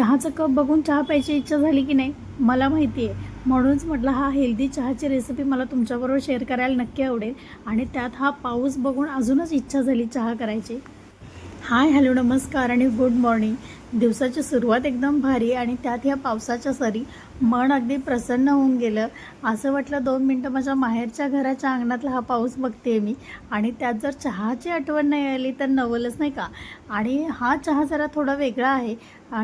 चहाचं कप बघून चहा प्यायची इच्छा झाली की नाही मला माहिती आहे. म्हणूनच म्हटलं हा हेल्दी चहाची रेसिपी मला तुमच्याबरोबर शेअर करायला नक्की आवडेल. आणि त्यात हा पाऊस बघून अजूनच इच्छा झाली चहा करायची. हाय हॅलो नमस्कार आणि गुड मॉर्निंग. दिवसाची सुरुवात एकदम भारी आणि त्यात ह्या पावसाच्या सरी मन अगदी प्रसन्न होऊन गेलं. असं वाटलं दोन मिनटं माझ्या माहेरच्या घराच्या अंगणातला हा पाऊस बघते मी. आणि त्यात जर चहाची आठवण नाही आली तर नवलच नाही का? आणि हा चहा जरा थोडा वेगळा आहे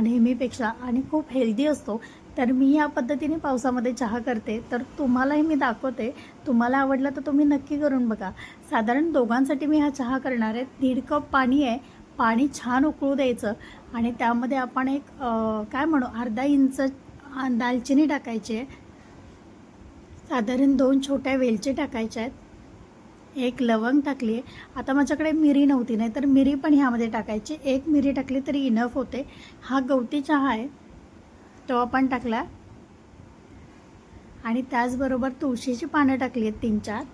नेहमीपेक्षा आणि खूप हेल्दी असतो. तर मी या पद्धतीने पावसामध्ये चहा करते. तर तुम्हालाही मी दाखवते. तुम्हाला आवडलं तर तुम्ही नक्की करून बघा. साधारण दोघांसाठी मी हा चहा करणार आहे. दीड कप पाणी आहे. पाणी छान उकळू द्यायचं. आणि त्यामध्ये आपण एक काय म्हणू अर्धा इंच दालचिनी टाकायची. आहे साधारण दोन छोट्या वेलची टाकायच्या आहेत. एक लवंग टाकली आहे. आता माझ्याकडे मिरी नव्हती नाही तर मिरी पण ह्यामध्ये टाकायची. एक मिरी टाकली तरी इनफ होते. हा गवती चहा आहे. तो आपण टाकला. आणि त्याचबरोबर तुळशीची पानं टाकली आहेत तीन चार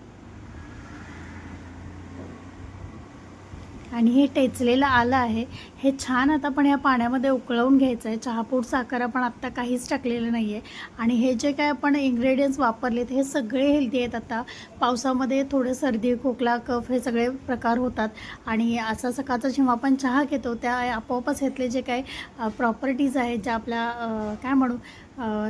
आणि हे टेचलेलं आलं आहे. हे छान आता पण या पाण्यामध्ये उकळवून घ्यायचं आहे चहापूड साखर आपण आत्ता काहीच टाकलेलं नाही आहे आणि हे जे काय आपण इंग्रेडियंट्स वापरलेत हे सगळे हेल्दी आहेत आता. पावसामध्ये थोडं सर्दी खोकला कफ हे सगळे प्रकार होतात. आणि असा सकाळचा जेव्हा आपण चहा घेतो त्या आपोआपच ह्यातले जे काही प्रॉपर्टीज आहेत ज्या आपल्या काय म्हणू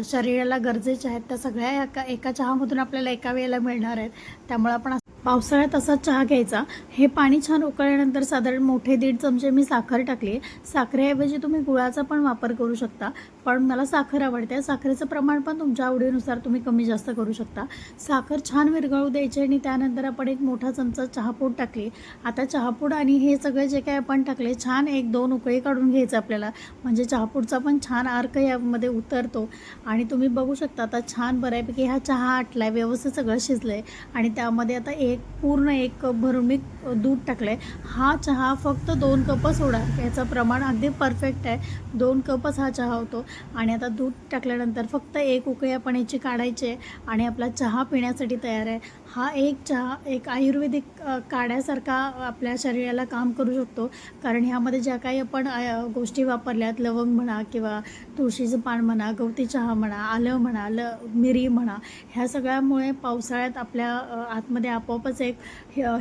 शरीराला गरजेच्या आहेत त्या सगळ्या एका एका चहामधून आपल्याला एका वेळेला मिळणार आहेत. त्यामुळे आपण पावसाळ्यात असा चहा घ्यायचा. हे पाणी छान उकळल्यानंतर साधारण मोठे दीड चमचे मी साखर टाकली. साखरेऐवजी तुम्ही गुळाचा पण वापर करू शकता. पण मला साखर आवडते. साखरेचं प्रमाण पण तुमच्या आवडीनुसार तुम्ही कमी जास्त करू शकता. साखर छान विरघळू द्यायची आणि त्यानंतर आपण एक मोठा चमचा चहापूड टाकली. आता चहापूड आणि हे सगळे जे काही आपण टाकले छान एक दोन उकळी काढून घ्यायचं आपल्याला. म्हणजे चहापूडचा पण छान अर्क यामध्ये उतरतो. आणि तुम्ही बघू शकता आता छान बऱ्यापैकी हा चहा आटला आहे व्यवस्थित सगळं शिजलं आहे आणि त्यामध्ये आता एक पूर्ण एक कप भरून मी दूध टाकलं आहे हा चहा फक्त दोन कपच होणार याचं प्रमाण अगदी परफेक्ट आहे. दोन कपच हा चहा होतो. आणि आता दूध टाकल्यानंतर फक्त एक उकळी आपण याची काढायची आहे आणि आपला चहा पिण्यासाठी तयार आहे. हा एक चहा एक आयुर्वेदिक काढ्यासारखा आपल्या शरीराला काम करू शकतो. कारण ह्यामध्ये ज्या काही आपण गोष्टी वापरल्यात लवंग म्हणा किंवा तुळशीचं पान म्हणा गवती चहा म्हणा आलं म्हणा ल मिरी म्हणा ह्या सगळ्यामुळे पावसाळ्यात आपल्या आतमध्ये आपोआप आपोआपच एक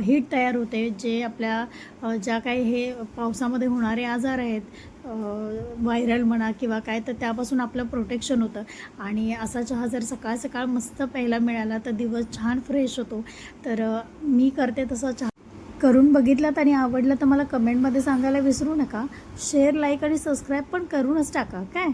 हीट तयार होते जे आपल्या ज्या काही हे पावसामध्ये होणारे आजार आहेत व्हायरल म्हणा किंवा काय तर त्यापासून आपलं प्रोटेक्शन होतं. आणि असा चहा जर सकाळ सकाळ मस्त प्यायला मिळाला तर दिवस छान फ्रेश होतो. तर मी करते तसा चहा. करून बघितलात आणि आवडलं तर मला कमेंटमध्ये सांगायला विसरू नका. शेअर लाईक आणि सबस्क्राईब पण करूनच टाका काय?